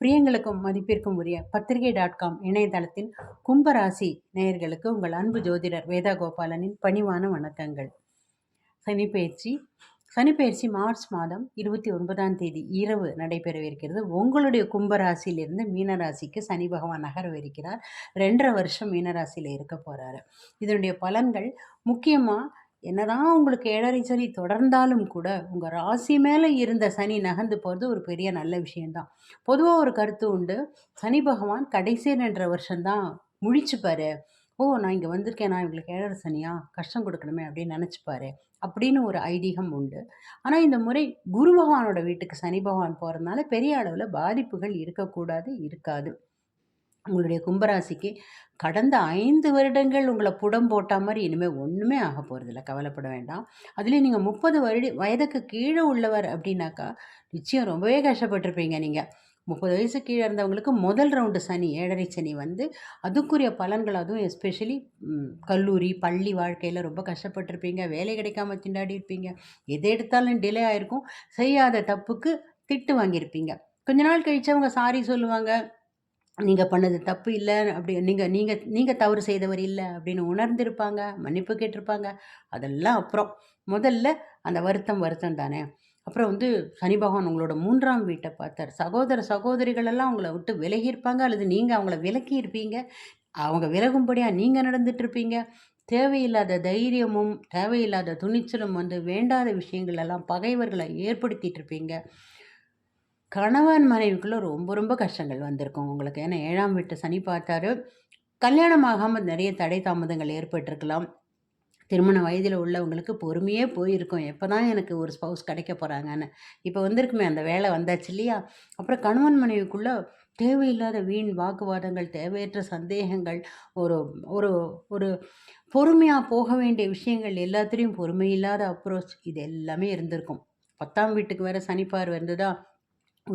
பிரியங்களுக்கும் மதிப்பிற்கும் உரிய பத்திரிகை டாட் காம் இணையதளத்தின் கும்பராசி நேயர்களுக்கு உங்கள் அன்பு ஜோதிடர் வேதா கோபாலனின் பணிவான வணக்கங்கள். சனிப்பயிற்சி சனிப்பெயர்ச்சி மார்ச் மாதம் இருபத்தி ஒன்பதாம் தேதி இரவு நடைபெறவிருக்கிறது. உங்களுடைய கும்பராசியிலிருந்து மீனராசிக்கு சனி பகவான் நகரவிருக்கிறார். ரெண்டரை வருஷம் மீனராசியில் இருக்க போகிறாரு இதனுடைய பலன்கள் முக்கியமாக என்னதான் உங்களுக்கு ஏழரை சனி தொடர்ந்தாலும் கூட உங்கள் ராசி மேலே இருந்த சனி நகர்ந்து போகிறது ஒரு பெரிய நல்ல விஷயந்தான் பொதுவாக ஒரு கருத்து உண்டு. சனி பகவான் கடைசி ரெண்டரை வருஷம்தான் முழிச்சுப்பாரு. ஓ நான் இங்கே வந்திருக்கேன் நான் இவங்களுக்கு ஏழரை சனியா? கஷ்டம் கொடுக்கணுமே அப்படின்னு நினச்சிப்பாரு. அப்படின்னு ஒரு ஐதீகம் உண்டு. ஆனால் இந்த முறை குரு பகவானோட வீட்டுக்கு சனி பகவான் போகிறதுனால பெரிய அளவில் பாதிப்புகள் இருக்கக்கூடாது இருக்காது. உங்களுடைய கும்பராசிக்கு கடந்த ஐந்து வருடங்கள் உங்களை புடம் போட்ட மாதிரி இனிமேல் ஒன்றுமே ஆக போகிறதில்ல கவலைப்பட வேண்டாம். அதுலேயும் நீங்கள் முப்பது வருட வயதுக்கு கீழே உள்ளவர் அப்படின்னாக்கா நிச்சயம் ரொம்பவே கஷ்டப்பட்டிருப்பீங்க நீங்கள் முப்பது வயசு கீழே இருந்தவங்களுக்கு முதல் ரவுண்டு சனி ஏழரை சனி வந்து அதுக்குரிய பலன்கள் அதுவும் எஸ்பெஷலி கல்லூரி பள்ளி வாழ்க்கையில் ரொம்ப கஷ்டப்பட்டிருப்பீங்க. வேலை கிடைக்காம திண்டாடி இருப்பீங்க. எதை எடுத்தாலும் டிலே ஆகிருக்கும் செய்யாத தப்புக்கு திட்டு வாங்கியிருப்பீங்க. கொஞ்ச நாள் கழிச்சு அவங்க சாரி சொல்லுவாங்க. நீங்கள் பண்ணது தப்பு இல்லை அப்படி நீங்கள் நீங்கள் நீங்கள் தவறு செய்தவர் இல்லை அப்படின்னு உணர்ந்திருப்பாங்க மன்னிப்பு கேட்டிருப்பாங்க. அதெல்லாம் அப்புறம். முதல்ல அந்த வருத்தம் வருத்தம் தானே. அப்புறம் வந்து சனி பகவான் உங்களோட மூன்றாம் வீட்டை பார்த்தார். சகோதர சகோதரிகள் எல்லாம் உங்களை விட்டு விலகி இருப்பாங்க அல்லது நீங்கள் அவங்கள விலக்கி இருப்பீங்க. அவங்க விலகும்படியாக நீங்கள் நடந்துட்டுருப்பீங்க தேவையில்லாத தைரியமும் தேவையில்லாத துணிச்சலும் வந்து வேண்டாத விஷயங்கள் எல்லாம் பகைவர்களை ஏற்படுத்திகிட்டு இருப்பீங்க. கணவன் மனைவிக்குள்ளே ரொம்ப ரொம்ப கஷ்டங்கள் வந்திருக்கும் உங்களுக்கு. ஏன்னா ஏழாம் வீட்டு சனி பார்த்தாரு. கல்யாணம் ஆகாமல் நிறைய தடை தாமதங்கள் ஏற்பட்டிருக்கலாம். திருமண வயதில் உள்ளவங்களுக்கு பொறுமையே போயிருக்கும். எப்போ தான் எனக்கு ஒரு ஸ்பவுஸ் கிடைக்க போகிறாங்கன்னு இப்போ வந்திருக்குமே அந்த வேலை வந்தாச்சு இல்லையா? அப்புறம் கணவன் மனைவிக்குள்ளே தேவையில்லாத வீண் வாக்குவாதங்கள் தேவையற்ற சந்தேகங்கள் ஒரு ஒரு ஒரு பொறுமையாக போக வேண்டிய விஷயங்கள் எல்லாத்துலேயும் பொறுமையில்லாத அப்ரோச் இது எல்லாமே இருந்திருக்கும். பத்தாம் வீட்டுக்கு வேறு சனிப்பார் வந்ததா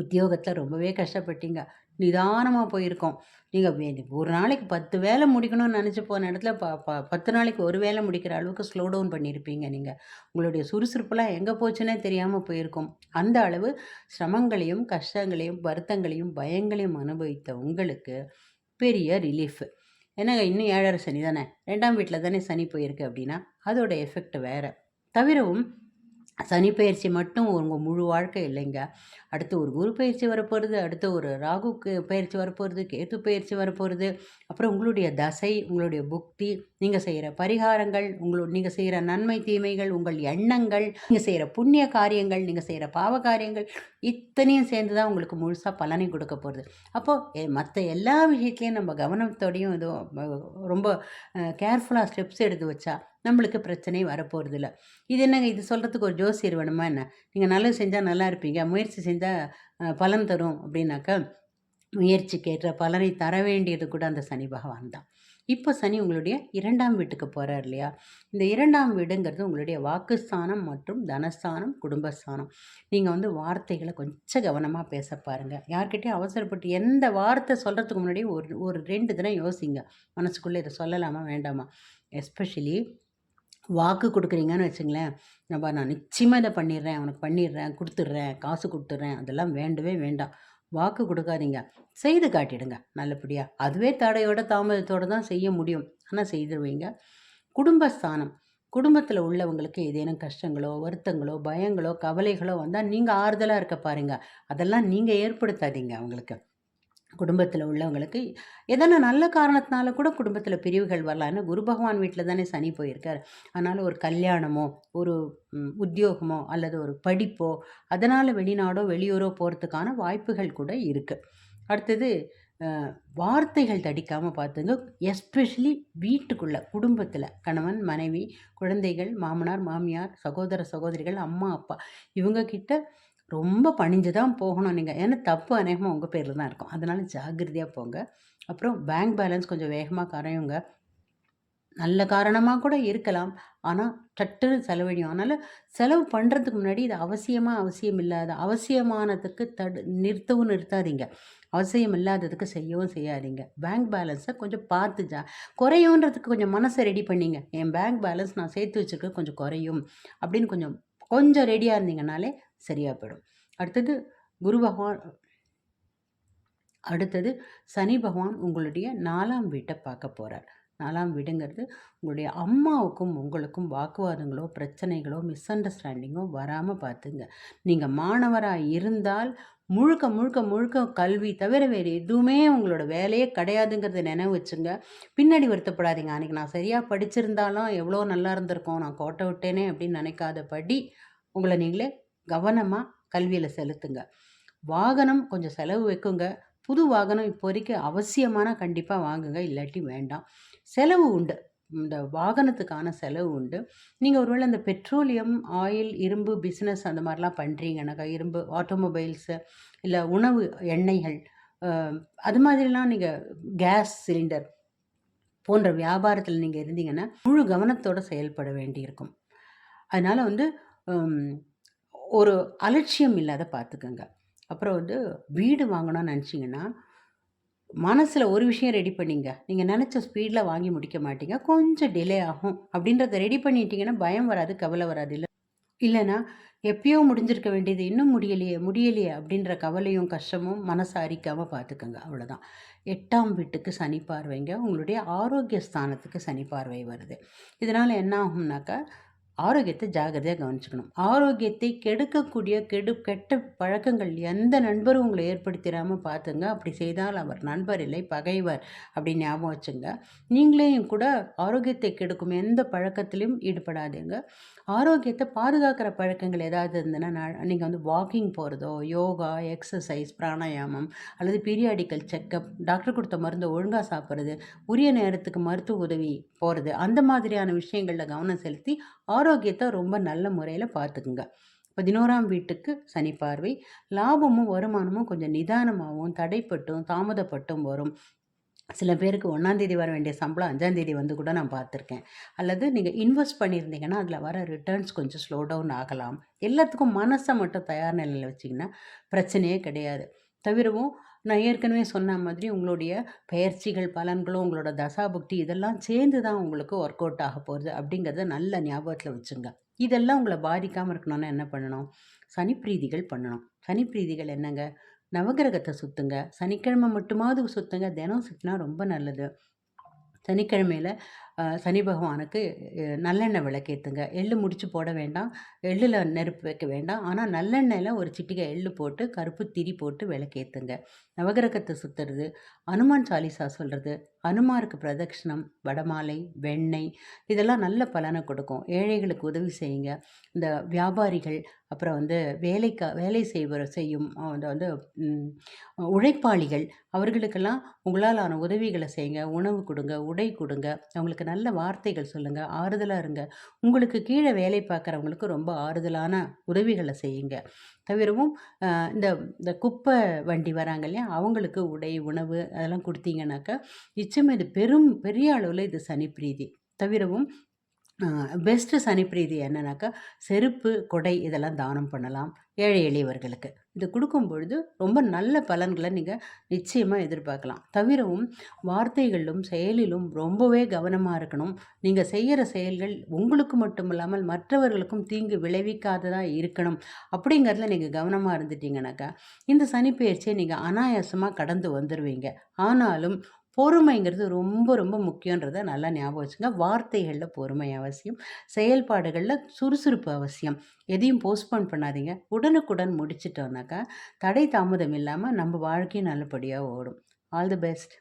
உத்தியோகத்தில் ரொம்பவே கஷ்டப்பட்டீங்க. நிதானமாக போயிருக்கோம். நீங்கள் ஒரு நாளைக்கு பத்து வேலை முடிக்கணும்னு நினச்சி போன இடத்துல ப ப பத்து நாளைக்கு ஒரு வேலை முடிக்கிற அளவுக்கு ஸ்லோ டவுன் பண்ணியிருப்பீங்க நீங்கள் உங்களுடைய சுறுசுறுப்புலாம் எங்கே போச்சுன்னே தெரியாமல் போயிருக்கும். அந்த அளவு சிரமங்களையும் கஷ்டங்களையும் வருத்தங்களையும் பயங்களையும் அனுபவித்த உங்களுக்கு பெரிய ரிலீஃபு என்னங்க இன்னும் ஏழரை சனி தானே? ரெண்டாம் வீட்டில் தானே சனி போயிருக்கு அப்படின்னா அதோட எஃபெக்ட் வேறு. தவிரவும் சனி பயிற்சி மட்டும் உங்கள் முழு வாழ்க்கை இல்லைங்க. அடுத்து ஒரு குரு பயிற்சி வரப்போகிறது அடுத்து ஒரு ராகு பயிற்சி வரப்போகிறது கேத்து பயிற்சி வரப்போகிறது அப்புறம் உங்களுடைய தசை உங்களுடைய புக்தி நீங்கள் செய்கிற பரிகாரங்கள் உங்களோட நீங்கள் செய்கிற நன்மை தீமைகள் உங்கள் எண்ணங்கள் நீங்கள் செய்கிற புண்ணிய காரியங்கள் நீங்கள் செய்கிற பாவ காரியங்கள் இத்தனையும் சேர்ந்து தான் உங்களுக்கு முழுசாக பலனை கொடுக்க போகிறது அப்போது மற்ற எல்லா விஷயத்துலையும் நம்ம கவனத்தோடையும் இதுவும் ரொம்ப கேர்ஃபுல்லாக ஸ்டெப்ஸ் எடுத்து வச்சா நம்மளுக்கு பிரச்சனை வரப்போகிறது இல்லை இது என்னங்க? இது சொல்கிறதுக்கு ஒரு ஜோசியர் வேணுமா என்ன? நீங்கள் நல்லது செஞ்சால் நல்லா இருப்பீங்க. முயற்சி செஞ்சால் பலன் தரும் அப்படின்னாக்கா முயற்சிக்கேற்ற பலனை தர வேண்டியது கூட அந்த சனி பகவான் தான். இப்போ சனி உங்களுடைய இரண்டாம் வீட்டுக்கு போகிறார் இல்லையா? இந்த இரண்டாம் வீடுங்கிறது உங்களுடைய வாக்குஸ்தானம் மற்றும் தனஸ்தானம் குடும்பஸ்தானம். நீங்கள் வந்து வார்த்தைகளை கொஞ்சம் கவனமாக பேச பாருங்கள் யார்கிட்டையும் அவசரப்பட்டு எந்த வார்த்தை சொல்கிறதுக்கு முன்னாடி ஒரு ஒரு ரெண்டு தினம் யோசிங்க. மனசுக்குள்ளே இதை சொல்லலாமா வேண்டாமா? எஸ்பெஷலி வாக்கு கொடுக்குறீங்கன்னு வச்சுங்களேன். நம்ம நான் நிச்சயமாக இதை பண்ணிடுறேன். அவனுக்கு பண்ணிடுறேன். கொடுத்துட்றேன். காசு கொடுத்துட்றேன். அதெல்லாம் வேண்டவே வேண்டாம். வாக்கு கொடுக்காதீங்க. செய்து காட்டிடுங்க நல்லபடியாக அதுவே தடையோட தாமதத்தோடு தான் செய்ய முடியும். ஆனால் செய்திருவீங்க. குடும்பஸ்தானம். குடும்பத்தில் உள்ளவங்களுக்கு ஏதேனும் கஷ்டங்களோ வருத்தங்களோ பயங்களோ கவலைகளோ வந்தால் நீங்கள் ஆறுதலாக இருக்க பாருங்கள் அதெல்லாம் நீங்கள் ஏற்படுத்தாதீங்க அவங்களுக்கு. குடும்பத்தில் உள்ளவங்களுக்கு எதனா நல்ல காரணத்தினால கூட குடும்பத்தில் பிரிவுகள் வரலான்னு குரு பகவான் வீட்டில் தானே சனி போயிருக்கார். அதனால் ஒரு கல்யாணமோ ஒரு உத்தியோகமோ அல்லது ஒரு படிப்போ அதனால் வெளிநாடோ வெளியூரோ போகிறதுக்கான வாய்ப்புகள் கூட இருக்குது அடுத்தது வார்த்தைகள் தடிக்காமல் பார்த்துங்க. எஸ்பெஷலி வீட்டுக்குள்ளே குடும்பத்தில் கணவன் மனைவி குழந்தைகள் மாமனார் மாமியார் சகோதர சகோதரிகள் அம்மா அப்பா இவங்கக்கிட்ட ரொம்ப பணிஞ்சு தான் போகணும் நீங்கள் ஏன்னா தப்பு அநேகமாக உங்கள் பேரில் தான் இருக்கும். அதனால் ஜாகிரதையாக போங்க. அப்புறம் பேங்க் பேலன்ஸ் கொஞ்சம் வேகமாக கரையுங்க. நல்ல காரணமாக கூட இருக்கலாம். ஆனால் சட்டுன்னு செலவழியும் அதனால் செலவு பண்ணுறதுக்கு முன்னாடி இது அவசியமாக அவசியம் இல்லாத அவசியமானதுக்கு தடு நிறுத்தவும் நிறுத்தாதீங்க. அவசியம் இல்லாததுக்கு செய்யவும் செய்யாதீங்க. பேங்க் பேலன்ஸை கொஞ்சம் பார்த்து ஜா குறையுன்றதுக்கு கொஞ்சம் மனசை ரெடி பண்ணிங்க. என் பேங்க் பேலன்ஸ் நான் சேர்த்து வச்சுருக்க கொஞ்சம் குறையும். அப்படின்னு கொஞ்சம் கொஞ்சம் ரெடியாக இருந்தீங்கனாலே சரியாக போயிடும். அடுத்தது குரு பகவான் அடுத்தது சனி பகவான் உங்களுடைய நாலாம் வீட்டை பார்க்க போகிறார் நாலாம் வீடுங்கிறது உங்களுடைய அம்மாவுக்கும் உங்களுக்கும் வாக்குவாதங்களோ பிரச்சனைகளோ மிஸ் அண்டர்ஸ்டாண்டிங்கோ வராமல் பார்த்துங்க. நீங்கள் மாணவராக இருந்தால் முழுக்க முழுக்க முழுக்க கல்வி தவிர வேறு எதுவுமே உங்களோட வேலையே கிடையாதுங்கிறத நினைவு வச்சுங்க. பின்னாடி வருத்தப்படாதீங்க. அன்றைக்கி நான் சரியாக படிச்சிருந்தாலும் எவ்வளோ நல்லா இருந்திருக்கோம். நான் கோட்டை விட்டேனே அப்படின்னு நினைக்காதபடி உங்களை நீங்களே கவனமாக கல்வியில் செலுத்துங்க. வாகனம் கொஞ்சம் செலவு வைக்குங்க. புது வாகனம் இப்போதைக்கு அவசியமான கண்டிப்பாக வாங்குங்க. இல்லாட்டி வேண்டாம். செலவு உண்டு. இந்த வாகனத்துக்கான செலவு உண்டு. நீங்கள் ஒருவேளை இந்த பெட்ரோலியம் ஆயில் இரும்பு பிஸ்னஸ் அந்த மாதிரிலாம் பண்ணுறீங்கனாக்கா இரும்பு ஆட்டோமொபைல்ஸு இல்லை உணவு எண்ணெய்கள் அது மாதிரிலாம் நீங்கள் கேஸ் சிலிண்டர் போன்ற வியாபாரத்தில் நீங்கள் இருந்தீங்கன்னா முழு கவனத்தோடு செயல்பட வேண்டியிருக்கும். அதனால் வந்து ஒரு அலட்சியம் இல்லாத பார்த்துக்கோங்க அப்புறம் வந்து வீடு வாங்கணும்னு நினச்சிங்கன்னா மனசில் ஒரு விஷயம் ரெடி பண்ணிங்க. நீங்கள் நினச்ச ஸ்பீடில் வாங்கி முடிக்க மாட்டீங்க. கொஞ்சம் டிலே ஆகும். அப்படின்றத ரெடி பண்ணிட்டீங்கன்னா பயம் வராது கவலை வராது. இல்லை இல்லைன்னா எப்பயோ முடிஞ்சிருக்க வேண்டியது இன்னும் முடியலையே முடியலையே அப்படின்ற கவலையும் கஷ்டமும் மனசை அரிக்காமல் பார்த்துக்கோங்க. அவ்வளோதான் எட்டாம் வீட்டுக்கு சனி பார்வைங்க. உங்களுடைய ஆரோக்கிய ஸ்தானத்துக்கு சனி பார்வை வருது. இதனால் என்ன ஆகும்னாக்கா ஆரோக்கியத்தை ஜாகிரதையாக கவனிச்சுக்கணும். ஆரோக்கியத்தை கெடுக்கக்கூடிய கெடு கெட்ட பழக்கங்கள் எந்த நண்பரும் உங்களை ஏற்படுத்திடாமல் பார்த்துங்க அப்படி செய்தால் அவர் நண்பர் இல்லை பகைவர் அப்படின்னு ஞாபகம் வச்சுங்க. நீங்களையும் கூட ஆரோக்கியத்தை கெடுக்கும் எந்த பழக்கத்திலையும் ஈடுபடாதீங்க. ஆரோக்கியத்தை பாதுகாக்கிற பழக்கங்கள் ஏதாவது இருந்ததுன்னா நீங்கள் வந்து வாக்கிங் போகிறதோ யோகா எக்ஸசைஸ் பிராணாயாமம் அல்லது பீரியாடிக்கல் செக்கப் டாக்டர் கொடுத்த மருந்தை ஒழுங்காக சாப்பிட்றது உரிய நேரத்துக்கு மருத்துவ உதவி போகிறது அந்த மாதிரியான விஷயங்களில் கவனம் செலுத்தி ஆரோக்கியத்தை ரொம்ப நல்ல முறையில் பார்த்துக்குங்க பதினோராம் வீட்டுக்கு சனி பார்வை. லாபமும் வருமானமும் கொஞ்சம் நிதானமாகவும் தடைப்பட்டும் தாமதப்பட்டும் வரும். சில பேருக்கு ஒன்றாந்தேதி வர வேண்டிய சம்பளம் அஞ்சாந்தேதி வந்து கூட நான் பார்த்துருக்கேன் அல்லது நீங்கள் இன்வெஸ்ட் பண்ணியிருந்தீங்கன்னா அதில் வர ரிட்டர்ன்ஸ் கொஞ்சம் ஸ்லோ டவுன் ஆகலாம். எல்லாத்துக்கும் மனசை மட்டும் தயார் நிலையில் வச்சிங்கன்னா பிரச்சனையே கிடையாது. தவிரவும் நான் ஏற்கனவே சொன்ன மாதிரி உங்களுடைய பயிற்சிகள் பலன்களும் உங்களோட தசாபுக்தி இதெல்லாம் சேர்ந்து தான் உங்களுக்கு ஒர்க் அவுட் ஆக போகிறது அப்படிங்கிறத நல்ல ஞாபகத்தில் வச்சுங்க. இதெல்லாம் உங்களை பாதிக்காமல் இருக்கணும்னா என்ன பண்ணணும்? சனிப்பிரீதிகள் பண்ணணும். சனிப்பிரீதிகள் என்னங்க? நவகிரகத்தை சுற்றுங்க சனிக்கிழமை மட்டுமாவது சுற்றுங்க தினம் சுற்றினா ரொம்ப நல்லது. சனிக்கிழமையில் சனி பகவானுக்கு நல்லெண்ணெய் விளக்கேற்றுங்க எள்ளு முடிச்சு போட வேண்டாம். எள்ளில் நெருப்பு வைக்க வேண்டாம். ஆனால் நல்லெண்ணெயில் ஒரு சிட்டிகை எள்ளு போட்டு கருப்பு திரி போட்டு விளக்கேற்றுங்க நவகிரகத்தை சுற்றுறது அனுமான் சாலிசா சொல்கிறது அனுமாருக்கு பிரதட்சிணம் வடமாலை வெண்ணெய் இதெல்லாம் நல்ல பலனை கொடுக்கும். ஏழைகளுக்கு உதவி செய்யுங்க. இந்த வியாபாரிகள் அப்புறம் வந்து வேலைக்கா வேலை செய்வர் செய்யும் அந்த வந்து உழைப்பாளிகள் அவர்களுக்கெல்லாம் உங்களாலான உதவிகளை செய்யுங்க. உணவு கொடுங்க உடை கொடுங்க. அவங்களுக்கு நல்ல வார்த்தைகள் சொல்லுங்கள் ஆறுதலாக இருங்க. உங்களுக்கு கீழே வேலை பார்க்குறவங்களுக்கு ரொம்ப ஆறுதலான உதவிகளை செய்யுங்க. தவிரவும் இந்த இந்த குப்பை வண்டி வராங்க இல்லையா அவங்களுக்கு உடை உணவு அதெல்லாம் கொடுத்தீங்கன்னாக்கா நிச்சயம் இது பெரும் பெரிய அளவில் இது சனி பிரீதி தவிரவும் பெஸ்ட்டு சனிப்பிரீதி என்னன்னாக்கா செருப்பு கொடை இதெல்லாம் தானம் பண்ணலாம் ஏழை எளியவர்களுக்கு. இது கொடுக்கும் பொழுது ரொம்ப நல்ல பலன்களை நீங்கள் நிச்சயமாக எதிர்பார்க்கலாம். தவிரவும் வார்த்தைகளிலும் செயலிலும் ரொம்பவே கவனமாக இருக்கணும். நீங்கள் செய்கிற செயல்கள் உங்களுக்கு மட்டும் இல்லாமல் மற்றவர்களுக்கும் தீங்கு விளைவிக்காததாக இருக்கணும். அப்படிங்கிறதுல நீங்கள் கவனமாக இருந்துட்டீங்கனாக்கா இந்த சனிப்பெயர்ச்சியை நீங்கள் அனாயாசமாக கடந்து வந்துடுவீங்க ஆனாலும் பொறுமைங்கிறது ரொம்ப ரொம்ப முக்கியன்றதை நல்லா ஞாபகம் வச்சுங்க. வார்த்தைகளில் பொறுமை அவசியம். செயல்பாடுகளில் சுறுசுறுப்பு அவசியம். எதையும் போஸ்ட்போன் பண்ணாதீங்க. உடனுக்குடன் முடிச்சிட்டோம்னாக்கா தடை தாமதம் இல்லாமல் நம்ம வாழ்க்கையும் நல்லபடியாக ஓடும். All the best